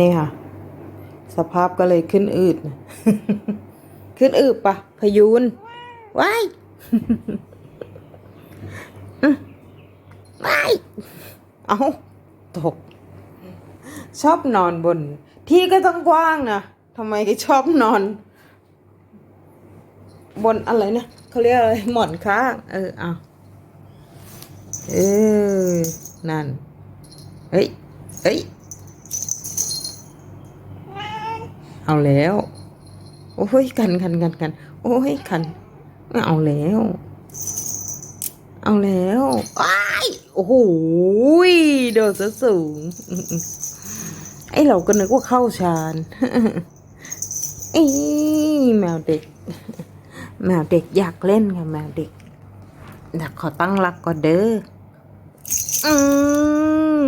นี่ค่ะ สภาพก็เลยขึ้นอืด ขึ้นอืดปะพยูนว้ายว้ายเอาตก ชอบนอนบน ที่ก็ต้องกว้างนะทำไมชอบนอน บนอะไรนี่ยเขาเรียกอะไรหมอนข้าง เออเอาเออนั่น เฮ้ย เฮ้ย เอาแล้ว โอ้ยกันกันกันกัน โอ้ยคันไม่เอาแล้ว เอาแล้วอ้ายโอ้โหยเดินซะสูง ไอเราก็นึกว่าเข้าชานไอ้แมวเด็ก แมวเด็กอยากเล่นค่ะแมวเด็กเดี๋ยวขอตั้งรักก่อนเด้ออื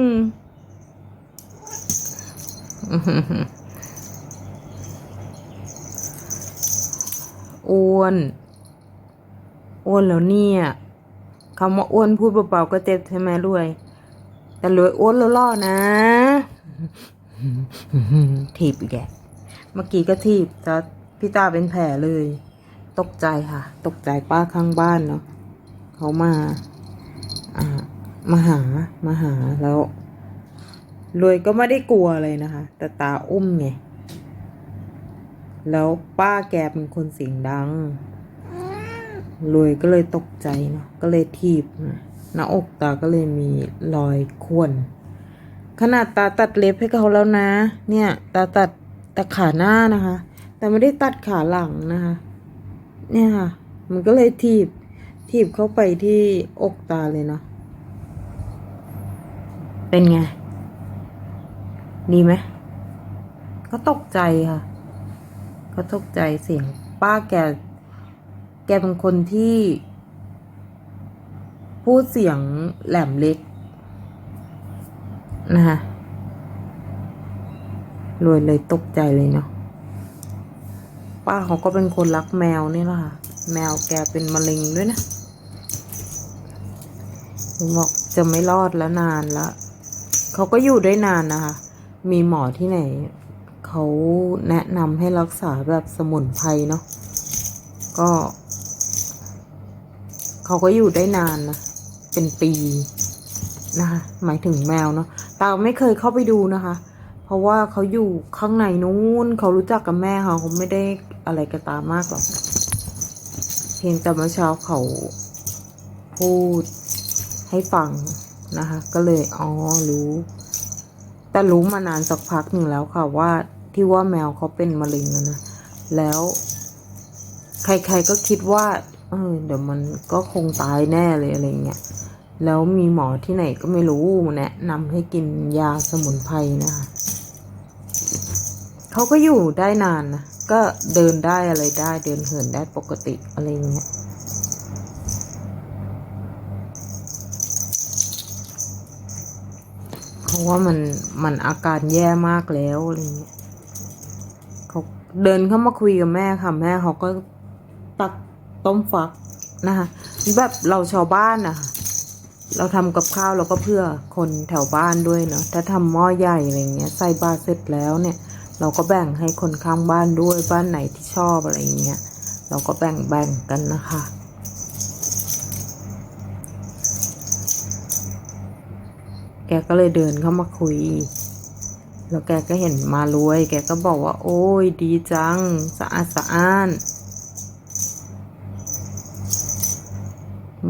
ม อ้วน อ้วนแล้วเนี่ยคำว่าอ้วนพูดเบาๆก็เจ็บใช่ไหมรวย แต่รวยอ้วนแล้วล่อนะถีบอีกแกเมื่อกี้ก็ถีบจะพี่ตาเป็นแผลเลย ตกใจค่ะ ตกใจป้าข้างบ้านเนาะเขามาอ่ามาหามาหาแล้วรวยก็ไม่ได้กลัวเลยนะคะ แต่ตาอุ้มไง แล้วป้าแกเป็นคนเสียงดังรวยก็เลยตกใจเนาะก็เลยทีบนะหน้าอกตาก็เลยมีรอยข่วนขนาดตาตัดเล็บให้เขาแล้วนะ เนี่ย ตาตัดแต่ขาหน้านะคะ แต่ไม่ได้ตัดขาหลังนะคะ เนี่ยค่ะ มันก็เลยทีบทีบเข้าไปที่อกตาเลยเนาะเป็นไง ดีไหมก็ตกใจค่ะ ก็ตกใจเสียงป้าแก แกเป็นคนที่ พูดเสียงแหลมเล็กนะคะรวยเลยตกใจเลยเนาะป้าเขาก็เป็นคนรักแมวนี่แหละค่ะ แมวแกเป็นมะเร็งด้วยนะบอกจะไม่รอดแล้วนานแล้วเขาก็อยู่ได้นานนะคะ มีหมอที่ไหน เขาแนะนำให้รักษาแบบสมุนไพรเนาะก็ เขาก็อยู่ได้นานนะ เป็นปีนะคะหมายถึงแมวเนาะตาไม่เคยเข้าไปดูนะคะ เพราะว่าเขาอยู่ข้างในนู้นเขารู้จักกับแม่เขาเขาไม่ได้อะไรกับตามากหรอกเพียงแต่เมื่อเช้าเขาพูดให้ฟังนะคะ ก็เลยอ๋อรู้ แต่รู้มานานสักพักหนึ่งแล้วค่ะว่า ที่ว่าแมวเขาเป็นมะเร็งอะนะแล้ว ใครๆก็คิดว่า เออเดี๋ยวมันก็คงตายแน่เลยอะไรเงี้ยแล้วมีหมอที่ไหนก็ไม่รู้แนะนำให้กินยาสมุนไพรนะคะเขาก็อยู่ได้นานนะก็เดินได้อะไรได้เดินเหินได้ปกติอะไรเงี้ยเพราะว่ามันมันอาการแย่มากแล้วอะไรเงี้ย เขาเดินเข้ามาคุยกับแม่ค่ะ แม่เขาก็ตักต้มฟักนะคะแบบเราชาวบ้านนะเราทำกับข้าวเราก็เพื่อคนแถวบ้านด้วยเนาะถ้าทำหม้อใหญ่อะไรเงี้ยใส่บาเสร็จแล้วเนี่ย เราก็แบ่งให้คนข้างบ้านด้วยบ้านไหนที่ชอบอะไรเงี้ยเราก็แบ่งแบ่งกันนะคะแกก็เลยเดินเข้ามาคุย แล้วแกก็เห็นมารวย แกก็บอกว่า โอ้ยดีจัง สะอาดสะอ้าน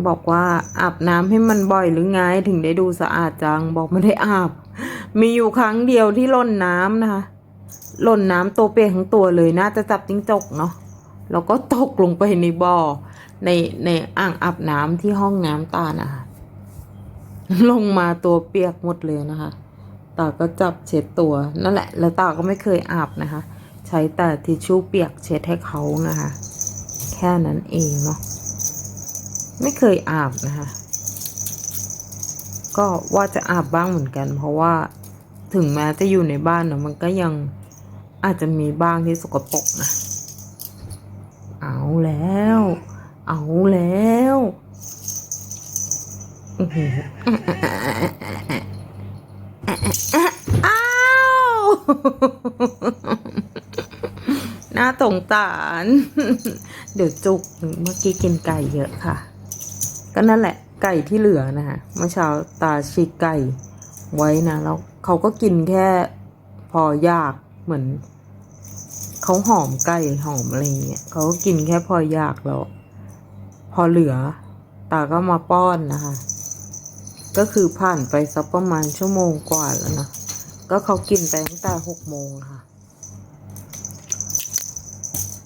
บอกว่าอาบน้ำให้มันบ่อยหรือไง ถึงได้ดูสะอาดจัง บอกไม่ได้อาบ มีอยู่ครั้งเดียวที่ล่นน้ำนะคะล่นน้ำตัวเปียกทั้งตัวเลยน่าจะจับจิ้งจกเนาะแล้วก็ตกลงไปในบ่อในในอ่างอาบน้ำที่ห้องน้ำตานะคะลงมาตัวเปียกหมดเลยนะคะ ตาก็จับเช็ดตัวนั่นแหละ แล้วตาก็ไม่เคยอาบนะคะ ใช้แต่ทิชชู่เปียกเช็ดให้เขานะคะ แค่นั้นเองเนาะไม่เคยอาบนะคะ ก็ว่าจะอาบบ้างเหมือนกัน เพราะว่าถึงแม้จะอยู่ในบ้านเนาะมันก็ยังอาจจะมีบ้างที่สกปรกนะ เอาแล้ว เอาแล้วอือ อ้าว น่าสงสาร เดี๋ยวจุก เมื่อกี้กินไก่เยอะค่ะ ก็นั่นแหละ ไก่ที่เหลือนะคะเมื่อเช้าตาฉีกไก่ไว้นะ แล้วเขาก็กินแค่พอยากเหมือน เขาหอมไก่หอมอะไรอย่างเงี้ยเขาก็กินแค่พอยากแล้ว พอเหลือ ตาก็มาป้อนนะคะ ก็คือผ่านไปสักประมาณชั่วโมงกว่าแล้วนะ ก็เขากินไปตั้งแต่หกโมงค่ะ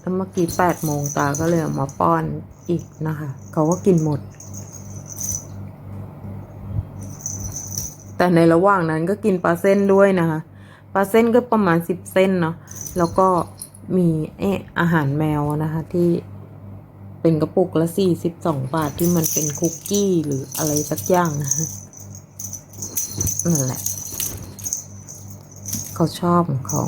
แล้วเมื่อกี้แปดโมงตาก็เลยมาป้อนอีกนะคะ เขาก็กินหมด แต่ในระหว่างนั้นก็กินปลาเส้นด้วยนะคะ ปลาเส้นก็ประมาณสิบเส้นเนาะ แล้วก็มีเอออาหารแมวนะคะที่ เป็นกระปุกละสี่สิบสองบาทที่มันเป็นคุกกี้หรืออะไรสักอย่างนะนั่นแหละ เขาชอบของเขา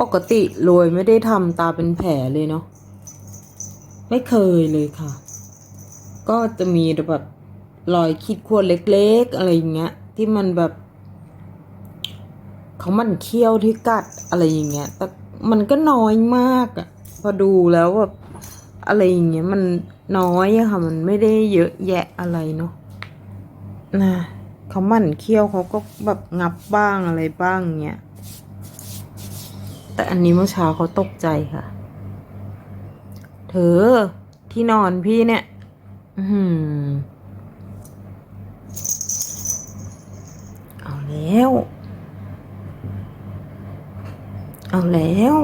ปกติรวยไม่ได้ทำตาเป็นแผลเลยเนาะไม่เคยเลยค่ะ ก็จะมีแบบรอยขีดข่วนเล็กๆ อะไรอย่างเงี้ย ที่มันแบบเขามันเคี้ยวที่กัดอะไรอย่างเงี้ย แต่มันก็น้อยมากอะพอดูแล้วแบบอะไรอย่างเงี้ยมันน้อยอะค่ะ มันไม่ได้เยอะแยะอะไรเนาะนะเขามันเคี้ยวเขาก็แบบงับบ้างอะไรบ้างเงี้ย แต่อันนี้เมื่อเช้าเขาตกใจค่ะ เธอที่นอนพี่เนี่ย อือหือเอาแล้ว เอาแล้ว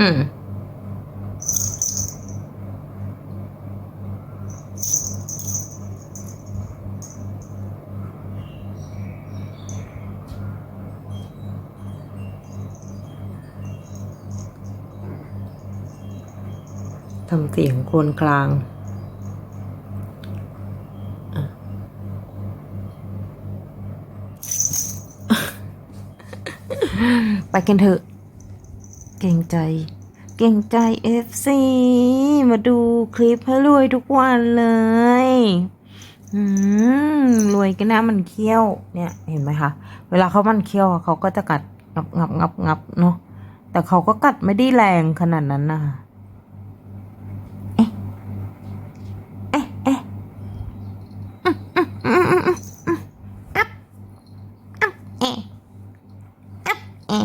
อืม ทำเสียงโครวรกลางไปกันเถอะ เก่งใจ เก่งใจ FC มาดูคลิปให้รวยทุกวันเลยอืมรวยก็น่ามันเคี้ยว เนี่ย เห็นไหมคะ เวลาเขามันเคี้ยวเขาก็จะกัดงับงับงับงับเนาะแต่เขาก็กัดไม่ได้แรงขนาดนั้นนะคะ เอ๊ะ เอ๊ะ เอ๊ะเอ๊ะเอ๊ะเอ๊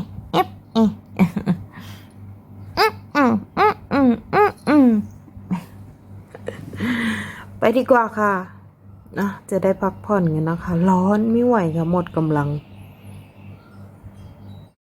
ะเอ๊ะเอ๊ะอืมอืมอืมอืมอืมไป ดีกว่าค่ะนะจะได้พักผ่อนกันนะคะ ร้อนไม่ไหวค่ะหมดกำลัง